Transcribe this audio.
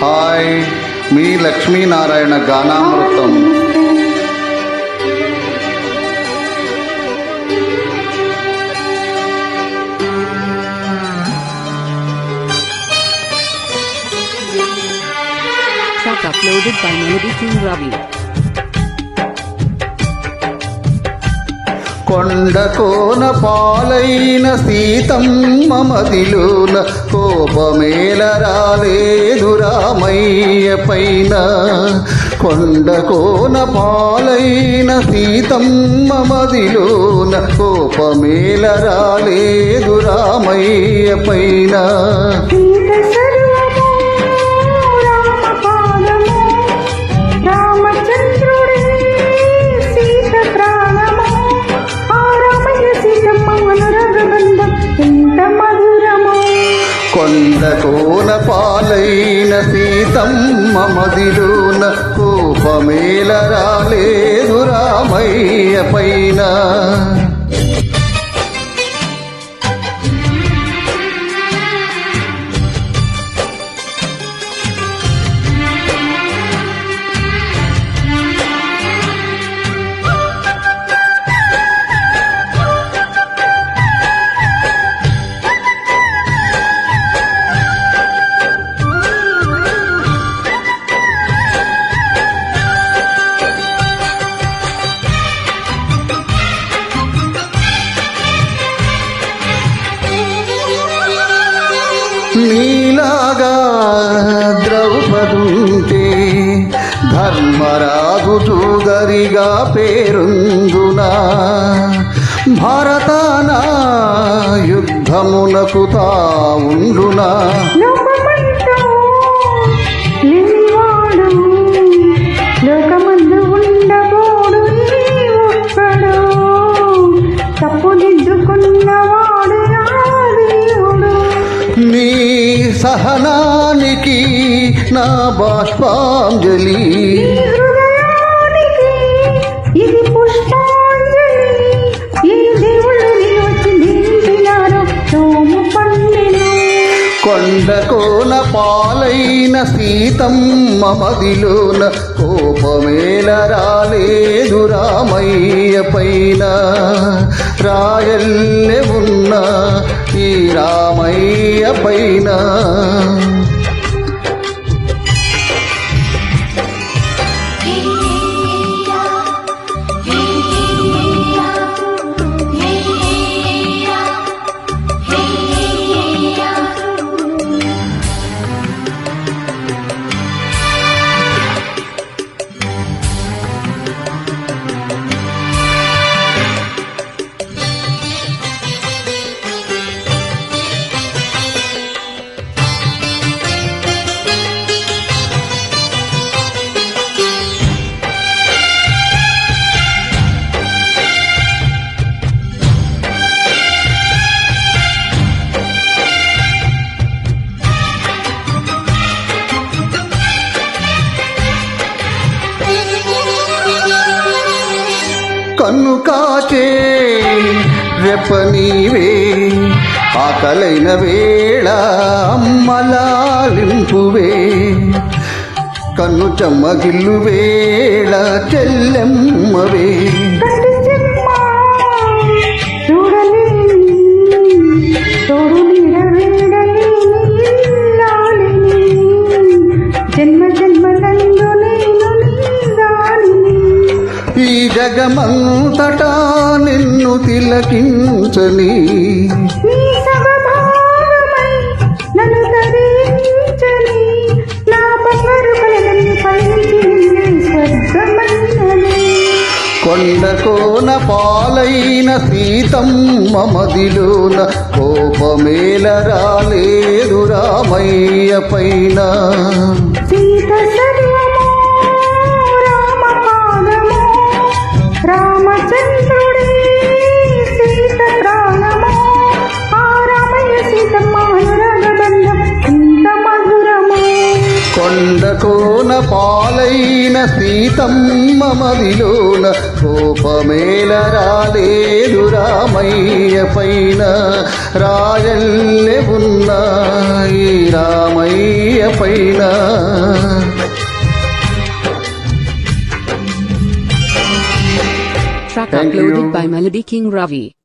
Hi మీ లక్ష్మీనారాయణ గానామృతం uploaded by Melody King Ravi. కొండ కోన పాలైన సీతమ్మ మదిలోన కోపమేల రాలేదు రామయ్య పైన. కొండ కోన పాలైన సీతమ్మ మదిలోన కోపమేల రాలేదు రామయ్య పైన. పాలైన సీతమ్మ మదిలోన కోపమేల రాలే నీలాగా ద్రౌపదుంటే ధర్మరాజు చూదరిగా పేరుందునా? భారతాన యుద్ధమునకు తావుండునా? సహనానికి నా బాష్పాంజలి. కొండ కోన పాలైన సీతమ్మ మదిలోన కోపమేల రాలేదు రామయ్య పైన. రాయల్లె ఉన్న ఈ రామయ్య పైన కన్ను కాచే రెప్ప నీవే ఆకలైన వేళ అమ్మలాలింపువే. కన్ను చెమ్మగిల్లు వేళ చెల్లెమ్మవే. కంటి జగమంతటా నిన్ను తిలకించని కొండ కోన పాలైన సీతమ్మ మదిలోన కోపమేల రాలేదు రామయ్య పైన. సీత సర్వము పాలైన సీతమ్మ మదిలోన కోపమేల రాలేదు రామయ్య పైన. రాయల్లె ఉన్న ఈ రామయ్య పైన. Track uploaded by Melody King Ravi.